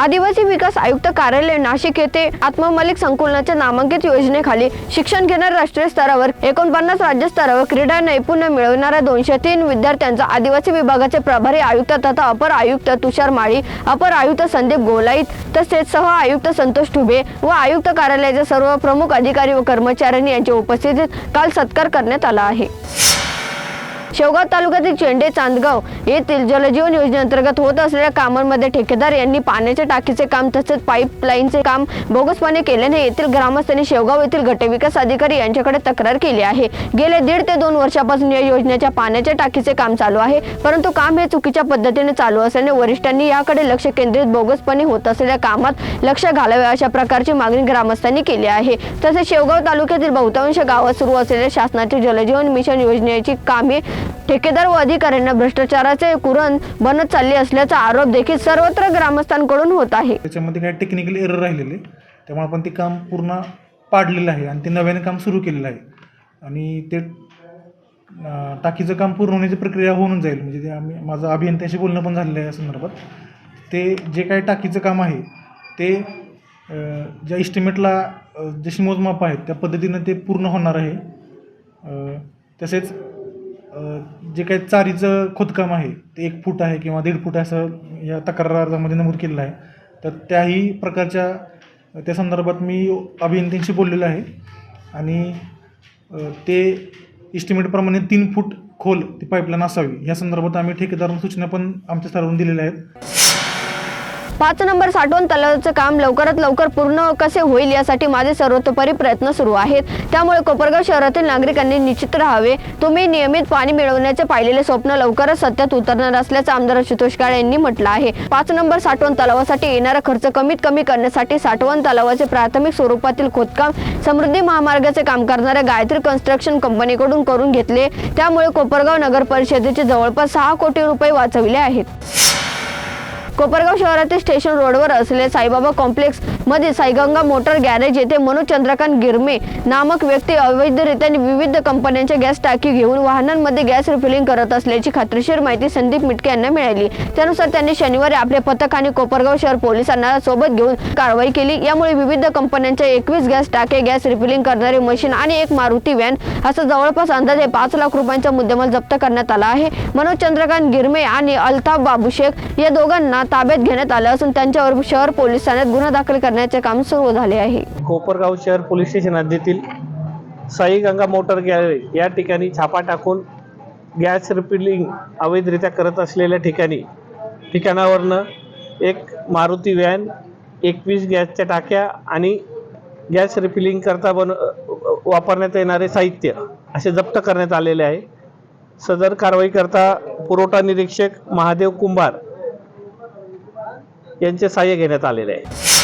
आदिवासी विकास आयुक्त कार्यालय नाशिक येथे आत्ममलिक संकुलनाच्या नामांकित योजनेखाली शिक्षण घेणाऱ्या राष्ट्रीय स्तरावर एकोणपन्नास राज्य स्तरावर क्रीडा नैपुण्य मिळवणाऱ्या दोनशे तीन विद्यार्थ्यांचा आदिवासी विभागाचे प्रभारी आयुक्त तथा अपर आयुक्त तुषार माळी अपर आयुक्त संदीप गोलाईत तसेच सह आयुक्त संतोष ठुबे व आयुक्त कार्यालयाचे सर्व प्रमुख अधिकारी व कर्मचाऱ्यांनी यांच्या उपस्थितीत काल सत्कार करण्यात आला आहे. शेवगाव तालुक्यातील चेंडे चांदगाव येथील जलजीवन योजनेअंतर्गत होत असलेल्या कामांमध्ये ठेकेदार यांनी पाण्याच्या टाकीचे काम तसेच पाईपलाईनचे काम बोगसपणे केल्याने येथील ग्रामस्थांनी शेवगाव येथील गटविकास अधिकारी यांच्याकडे तक्रार केली आहे. गेल्या दीड ते दोन वर्षापासून या योजनेच्या पाण्याच्या टाकीचे काम चालू आहे परंतु काम हे चुकीच्या पद्धतीने चालू असल्याने वरिष्ठांनी याकडे लक्ष केंद्रित बोगसपणे होत असलेल्या कामात लक्ष घालावे अशा प्रकारची मागणी ग्रामस्थांनी केली आहे. तसेच शेवगाव तालुक्यातील बहुतांश गावात सुरू असलेल्या शासनाची जलजीवन मिशन योजनेची कामे ठेकेदार व अधिकाऱ्यांना भ्रष्टाचाराचे कुरण बनत चालले असल्याचा आरोप देखील सर्वत्र ग्रामस्थांकडून होत आहे. त्याच्यामध्ये काही टेक्निकल एरर राहिलेले. त्यामुळे आपण ते काम पूर्ण पाडलेलं आहे आणि ते नव्याने काम सुरू केलेलं आहे. आणि ते अं, टाकीचं काम पूर्ण होण्याची प्रक्रिया होऊन जाईल. म्हणजे ते आम्ही माझं अभियंत्याशी बोलणं पण झालेलं आहे या संदर्भात. ते जे काही टाकीचं काम आहे ते अं, ज्या इस्टिमेटला अं, जशी मोजमाप आहेत त्या पद्धतीनं ते पूर्ण होणार आहे. अं, तसेच जे काही चारीचं खोदकाम आहे ते एक फूट आहे किंवा दीड फूट असं या तक्रार अर्जामध्ये नमूद केलेलं आहे. तर त्याही प्रकारच्या त्या संदर्भात मी अभियंत्यांशी बोललेलो आहे. आणि ते इस्टिमेटप्रमाणे तीन फूट खोल ती पाईपलाईन असावी. या संदर्भात आम्ही ठेकेदारांना सूचना पण आमच्या स्तरावरून दिलेल्या आहेत. पाच नंबर साठवण तलावाचं काम लवकरात लवकर पूर्ण कसे होईल यासाठी माझे सर्वतोपरी प्रयत्न सुरू आहेत. त्यामुळे कोपरगाव शहरातील नागरिकांनी निश्चित राहावे. तुम्ही नियमित पाणी मिळवण्याचे पाहिलेले स्वप्न लवकरच सत्यात उतरणार असल्याचं आमदार आशुतोष काळे यांनी म्हटलं आहे. पाच नंबर साठवण तलावासाठी येणारा खर्च कमीत कमी करण्यासाठी साठवण तलावाचे प्राथमिक स्वरूपातील खोदकाम समृद्धी महामार्गाचे काम करणाऱ्या गायत्री कन्स्ट्रक्शन कंपनीकडून करून घेतले. त्यामुळे कोपरगाव नगर परिषदेचे जवळपास सहा कोटी रुपये वाचविले आहेत. कोपरगाव शहरातील स्टेशन रोडवर असलेले साईबाबा कॉम्प्लेक्स मध्ये साईगंगा मोटर गॅरेज येथे मनोज चंद्रकांत गिरमे नामक व्यक्ती अवैधरित्या विविध कंपन्यांच्या गॅस टाकी घेऊन वाहनांमध्ये गॅस रिफिलिंग करत असल्याची खात्रीशीर माहिती संदीप मिटके यांना मिळाली. त्यानुसार त्यांनी शनिवारी आपले पथक आणि कोपरगाव शहर पोलिसांना सोबत घेऊन कारवाई केली. यामुळे विविध कंपन्यांच्या एकवीस गॅस टाके गॅस रिफिलिंग करणारे मशीन आणि एक मारुती व्हॅन असं जवळपास अंदाजे पाच लाख रुपयांचा मुद्देमाल जप्त करण्यात आला आहे. मनोज चंद्रकांत गिरमे आणि अल्ताफ बाबू शेख या दोघांना ताब्यात घेण्यात आलं असून त्यांच्यावर शहर पोलीस ठाण्यात गुन्हा दाखल करण्याचे काम सुरू झाले आहे. कोपरगाव शहर पोलीस स्टेशन हद्दीतील साई गंगा मोटर गॅलरी या ठिकाणी छापा टाकून गॅस रिफिलिंग अवैधरित्या करत असलेल्या ठिकाणी ठिकाणावरनं एक मारुती व्हॅन एकवीस गॅसच्या टाक्या आणि गॅस रिफिलिंग करता बन वापरण्यात येणारे साहित्य असे जप्त करण्यात आलेले आहे. सदर कारवाई करता पुरवठा निरीक्षक महादेव कुंभार यांचे सहाय्य घेण्यात आलेले आहे.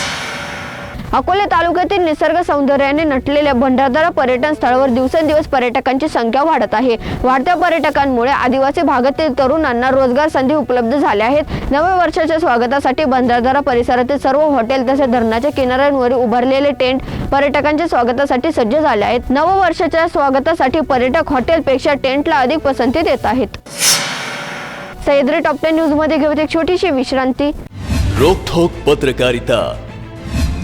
अकोले तालुक्यातील निसर्ग सौंदर्याने नटलेल्या भंडारदरा पर्यटन स्थळावर दिवसेंदिवस पर्यटकांची संख्या वाढत आहे. वाढत्या पर्यटकांमुळे आदिवासी भागातील तरुणांना रोजगार संधी उपलब्ध झाल्या आहेत. नव्या वर्षाच्या स्वागतासाठी भंडारदरा परिसरातील सर्व हॉटेल तसेच धरणाच्या किनाऱ्यांवर उभारलेले टेंट पर्यटकांच्या स्वागतासाठी सज्ज झाले आहेत. नववर्षाच्या स्वागतासाठी पर्यटक हॉटेलपेक्षा टेंटला अधिक पसंती देत आहेत. सह्याद्री टॉप टेन न्यूजमध्ये घेऊन एक छोटीशी विश्रांती. रोखोक पत्रकारिता.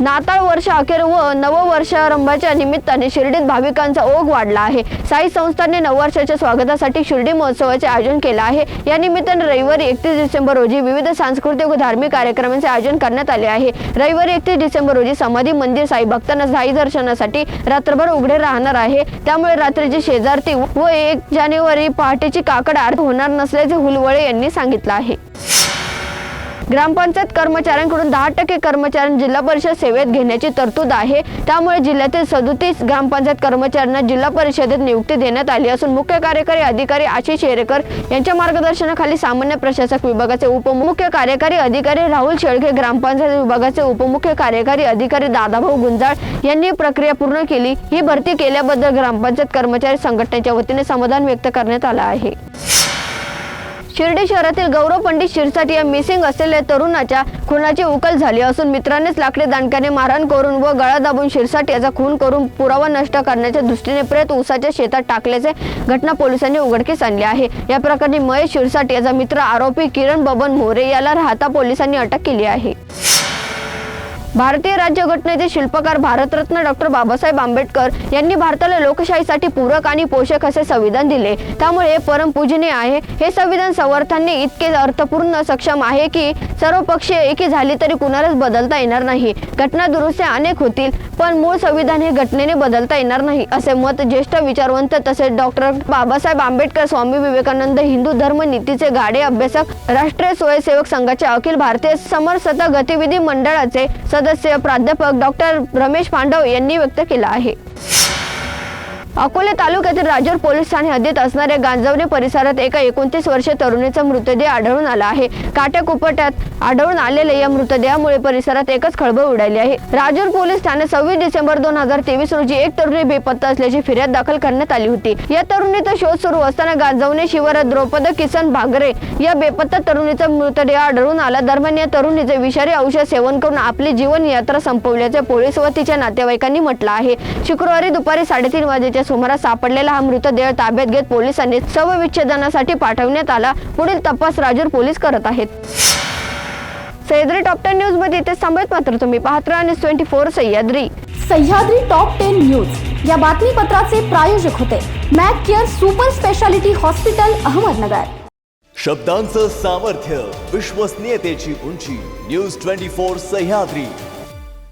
नाताळ वर्ष अखेर व नववर्षारंभाच्या निमित्ताने शिर्डीत भाविकांचा ओघ वाढला आहे. साई संस्थांनी नववर्षाच्या स्वागतासाठी शिर्डी महोत्सवाचे आयोजन केलं आहे. या निमित्ताने रविवारी एकतीस डिसेंबर रोजी विविध सांस्कृतिक व धार्मिक कार्यक्रमांचे आयोजन करण्यात आले आहे. रविवारी एकतीस डिसेंबर रोजी समाधी मंदिर साई भक्तांना साई दर्शनासाठी रात्रभर उघडे राहणार आहे. त्यामुळे रात्रीची शेजारती व एक जानेवारी पहाटेची काकड आरती होणार नसल्याचे हुलवळे यांनी सांगितलं आहे. ग्रामपंचायत कर्मचाऱ्यांकडून दहा टक्के कर्मचाऱ्यांना जिल्हा परिषद सेवेत घेण्याची तरतूद आहे. त्यामुळे जिल्ह्यातील सदोतीस ग्रामपंचायत कर्मचाऱ्यांना जिल्हा परिषदेत नियुक्ती देण्यात आली असून मुख्य कार्यकारी अधिकारी आशिष शेरेकर यांच्या मार्गदर्शनाखाली सामान्य प्रशासक विभागाचे उपमुख्य कार्यकारी अधिकारी राहुल शेळके ग्रामपंचायत विभागाचे उपमुख्य कार्यकारी अधिकारी दादाभाऊ गुंजाळ यांनी प्रक्रिया पूर्ण केली. ही भरती केल्याबद्दल ग्रामपंचायत कर्मचारी संघटनेच्या वतीने समाधान व्यक्त करण्यात आलं आहे. शिर्डी शहरातील गौरव पंडित शिरसाट या मिसिंग असलेल्या तरुणाच्या खुनाची उकल झाली असून मित्रांनीच लाकडी दांडक्याने मारहाण करून व गळा दाबून शिरसाट याचा खून करून पुरावा नष्ट करण्याच्या दृष्टीने प्रेत उसाच्या शेतात टाकल्याचे घटना पोलिसांनी उघडकीस आणली आहे. या प्रकरणी महेश शिरसाट याचा मित्र आरोपी किरण बबन मोरे याला राहता पोलिसांनी अटक केली आहे. भारतीय राज्यघटनेचे शिल्पकार भारतरत्न डॉक्टर बाबासाहेब आंबेडकर यांनी भारताला लोकशाहीसाठी पूरक आणि पोषक असे संविधान दिले. त्यामुळे हे परमपूजनीय आहे. हे संविधान संवर्धनने इतके अर्थपूर्ण सक्षम आहे की सर्व पक्षीय एकी झाली तरी कुणालाच बदलता येणार नाही. घटना दुरुस्त्या अनेक होतील पण मूळ संविधान हे घटनेने बदलता येणार नाही असे मत ज्येष्ठ विचारवंत तसेच डॉक्टर बाबासाहेब आंबेडकर स्वामी विवेकानंद हिंदू धर्म नीतीचे गाडे अभ्यासक राष्ट्रीय स्वयंसेवक संघाचे अखिल भारतीय समरसता गतिविधी मंडळाचे सदस्य सदस्य प्राध्यापक डॉक्टर रमेश पांडव यांनी व्यक्त केला आहे. अकोले तालुक्यातील राजूर पोलीस ठाणे हद्दीत असणाऱ्या गांजवणे परिसरात एका एकोणतीस वर्षीय तरुणीचा मृतदेह आढळून आला आहे. काट्याकुपट्यात आढळून आलेल्या या मृतदेहामुळे परिसरात एकच खळबळ उडाली आहे. राजूर पोलीस ठाणे सव्वीस डिसेंबर दोन हजार तेवीस रोजी एक तरुणी बेपत्ता असल्याची फिर्याद दाखल करण्यात आली होती. या तरुणीचा शोध सुरू असताना गांजवणे शिवारात द्रौपद किसन भागरे या बेपत्ता तरुणीचा मृतदेह आढळून आला. दरम्यान या तरुणीचे विषारी औषध सेवन करून आपली जीवन यात्रा संपवल्याचे पोलीस व तिच्या नातेवाईकांनी म्हटलं आहे. शुक्रवारी दुपारी साडेतीन वाजेच्या सुमारास सापडलेला हा मृतदेह ताब्यात घेत पोलिसांनी शवविच्छेदनासाठी पाठवण्यात आला. पुढील तपास राजूर पोलीस करत आहेत. सह्याद्री टॉप टेन न्यूजमध्ये इथेच थांबत मात्र तुम्ही पाहत राहा news twenty four Sahyadri. Sahyadri top ten news. या बातमीपत्राचे प्रायोजक होते Mac care super speciality hospital Ahmednagar. शब्दांचं सामर्थ्य विश्वसनीयतेची उंची. News twenty four Sahyadri.